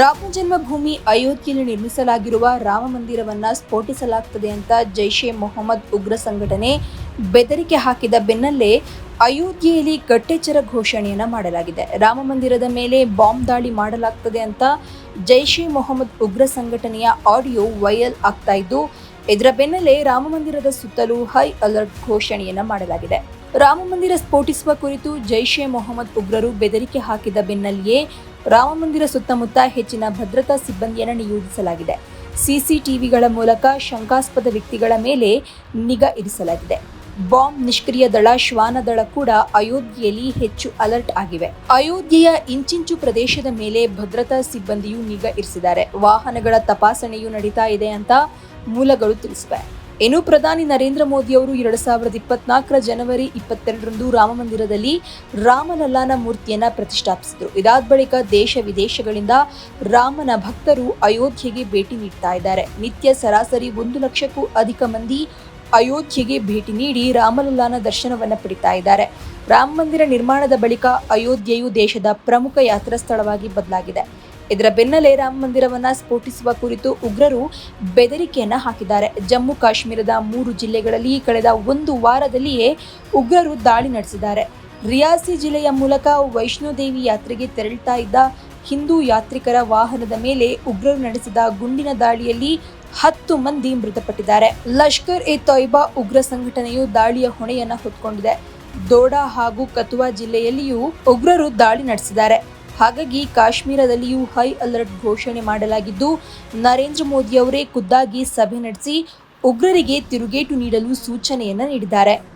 ರಾಮ ಜನ್ಮಭೂಮಿ ಅಯೋಧ್ಯೆಯಲ್ಲಿ ನಿರ್ಮಿಸಲಾಗಿರುವ ರಾಮ ಮಂದಿರವನ್ನ ಸ್ಫೋಟಿಸಲಾಗುತ್ತದೆ ಅಂತ ಜೈಷೆ ಮೊಹಮ್ಮದ್ ಉಗ್ರ ಸಂಘಟನೆ ಬೆದರಿಕೆ ಹಾಕಿದ ಬೆನ್ನಲ್ಲೇ ಅಯೋಧ್ಯೆಯಲ್ಲಿ ಕಟ್ಟೆಚ್ಚರ ಘೋಷಣೆಯನ್ನು ಮಾಡಲಾಗಿದೆ. ರಾಮ ಮಂದಿರದ ಮೇಲೆ ಬಾಂಬ್ ದಾಳಿ ಮಾಡಲಾಗ್ತದೆ ಅಂತ ಜೈಷೆ ಮೊಹಮ್ಮದ್ ಉಗ್ರ ಸಂಘಟನೆಯ ಆಡಿಯೋ ವೈರಲ್ ಆಗ್ತಾ ಇದ್ದು ಇದರ ಬೆನ್ನಲ್ಲೇ ರಾಮಮಂದಿರದ ಸುತ್ತಲೂ ಹೈ ಅಲರ್ಟ್ ಘೋಷಣೆಯನ್ನ ಮಾಡಲಾಗಿದೆ. ರಾಮಮಂದಿರ ಸ್ಫೋಟಿಸುವ ಕುರಿತು ಜೈಷೆ ಮೊಹಮ್ಮದ್ ಉಗ್ರರು ಬೆದರಿಕೆ ಹಾಕಿದ ಬೆನ್ನಲ್ಲಿಯೇ ರಾಮಮಂದಿರ ಸುತ್ತಮುತ್ತ ಹೆಚ್ಚಿನ ಭದ್ರತಾ ಸಿಬ್ಬಂದಿಯನ್ನು ನಿಯೋಜಿಸಲಾಗಿದೆ. ಸಿಸಿಟಿವಿಗಳ ಮೂಲಕ ಶಂಕಾಸ್ಪದ ವ್ಯಕ್ತಿಗಳ ಮೇಲೆ ನಿಗಾ ಇರಿಸಲಾಗಿದೆ. ಬಾಂಬ್ ನಿಷ್ಕ್ರಿಯ ದಳ ಶ್ವಾನದಳ ಕೂಡ ಅಯೋಧ್ಯೆಯಲ್ಲಿ ಹೆಚ್ಚು ಅಲರ್ಟ್ ಆಗಿವೆ. ಅಯೋಧ್ಯೆಯ ಇಂಚಿಂಚು ಪ್ರದೇಶದ ಮೇಲೆ ಭದ್ರತಾ ಸಿಬ್ಬಂದಿಯು ನಿಗಾ ಇರಿಸಿದ್ದಾರೆ. ವಾಹನಗಳ ತಪಾಸಣೆಯೂ ನಡೀತಾ ಇದೆ ಅಂತ ಮೂಲಗಳು ತಿಳಿಸಿವೆ. ಇನ್ನು ಪ್ರಧಾನಿ ನರೇಂದ್ರ ಮೋದಿ ಅವರು ಎರಡು ಸಾವಿರದ ಇಪ್ಪತ್ನಾಲ್ಕರ ಜನವರಿ ಇಪ್ಪತ್ತೆರಡರಂದು ರಾಮ ಮಂದಿರದಲ್ಲಿ ರಾಮಲಲ್ಲಾನ ಮೂರ್ತಿಯನ್ನು ಪ್ರತಿಷ್ಠಾಪಿಸಿದರು. ಇದಾದ ಬಳಿಕ ದೇಶ ವಿದೇಶಗಳಿಂದ ರಾಮನ ಭಕ್ತರು ಅಯೋಧ್ಯೆಗೆ ಭೇಟಿ ನೀಡ್ತಾ ಇದ್ದಾರೆ. ನಿತ್ಯ ಸರಾಸರಿ ಒಂದು ಲಕ್ಷಕ್ಕೂ ಅಧಿಕ ಮಂದಿ ಅಯೋಧ್ಯೆಗೆ ಭೇಟಿ ನೀಡಿ ರಾಮಲಲ್ಲಾನ ದರ್ಶನವನ್ನು ಪಡಿತಾ ಇದ್ದಾರೆ. ರಾಮ ಮಂದಿರ ನಿರ್ಮಾಣದ ಬಳಿಕ ಅಯೋಧ್ಯೆಯು ದೇಶದ ಪ್ರಮುಖ ಯಾತ್ರಾ ಸ್ಥಳವಾಗಿ ಬದಲಾಗಿದೆ. ಇದರ ಬೆನ್ನಲ್ಲೇ ರಾಮ ಮಂದಿರವನ್ನ ಸ್ಫೋಟಿಸುವ ಕುರಿತು ಉಗ್ರರು ಬೆದರಿಕೆಯನ್ನ ಹಾಕಿದ್ದಾರೆ. ಜಮ್ಮು ಕಾಶ್ಮೀರದ ಮೂರು ಜಿಲ್ಲೆಗಳಲ್ಲಿ ಕಳೆದ ಒಂದು ವಾರದಲ್ಲಿಯೇ ಉಗ್ರರು ದಾಳಿ ನಡೆಸಿದ್ದಾರೆ. ರಿಯಾಸಿ ಜಿಲ್ಲೆಯ ಮೂಲಕ ವೈಷ್ಣೋದೇವಿ ಯಾತ್ರೆಗೆ ತೆರಳುತ್ತಾ ಇದ್ದ ಹಿಂದೂ ಯಾತ್ರಿಕರ ವಾಹನದ ಮೇಲೆ ಉಗ್ರರು ನಡೆಸಿದ ಗುಂಡಿನ ದಾಳಿಯಲ್ಲಿ ಹತ್ತು ಮಂದಿ ಮೃತಪಟ್ಟಿದ್ದಾರೆ. ಲಷ್ಕರ್ ಎ ತೊಯ್ಬಾ ಉಗ್ರ ಸಂಘಟನೆಯು ದಾಳಿಯ ಹೊಣೆಯನ್ನ ಹೊತ್ಕೊಂಡಿದೆ. ದೋಡಾ ಹಾಗೂ ಕತುವಾ ಜಿಲ್ಲೆಯಲ್ಲಿಯೂ ಉಗ್ರರು ದಾಳಿ ನಡೆಸಿದ್ದಾರೆ. ಹಾಗಾಗಿ ಕಾಶ್ಮೀರದಲ್ಲಿಯೂ ಹೈ ಅಲರ್ಟ್ ಘೋಷಣೆ ಮಾಡಲಾಗಿದ್ದು, ನರೇಂದ್ರ ಮೋದಿ ಅವರೇ ಖುದ್ದಾಗಿ ಸಭೆ ನಡೆಸಿ ಉಗ್ರರಿಗೆ ತಿರುಗೇಟು ನೀಡಲು ಸೂಚನೆಯನ್ನ ನೀಡಿದ್ದಾರೆ.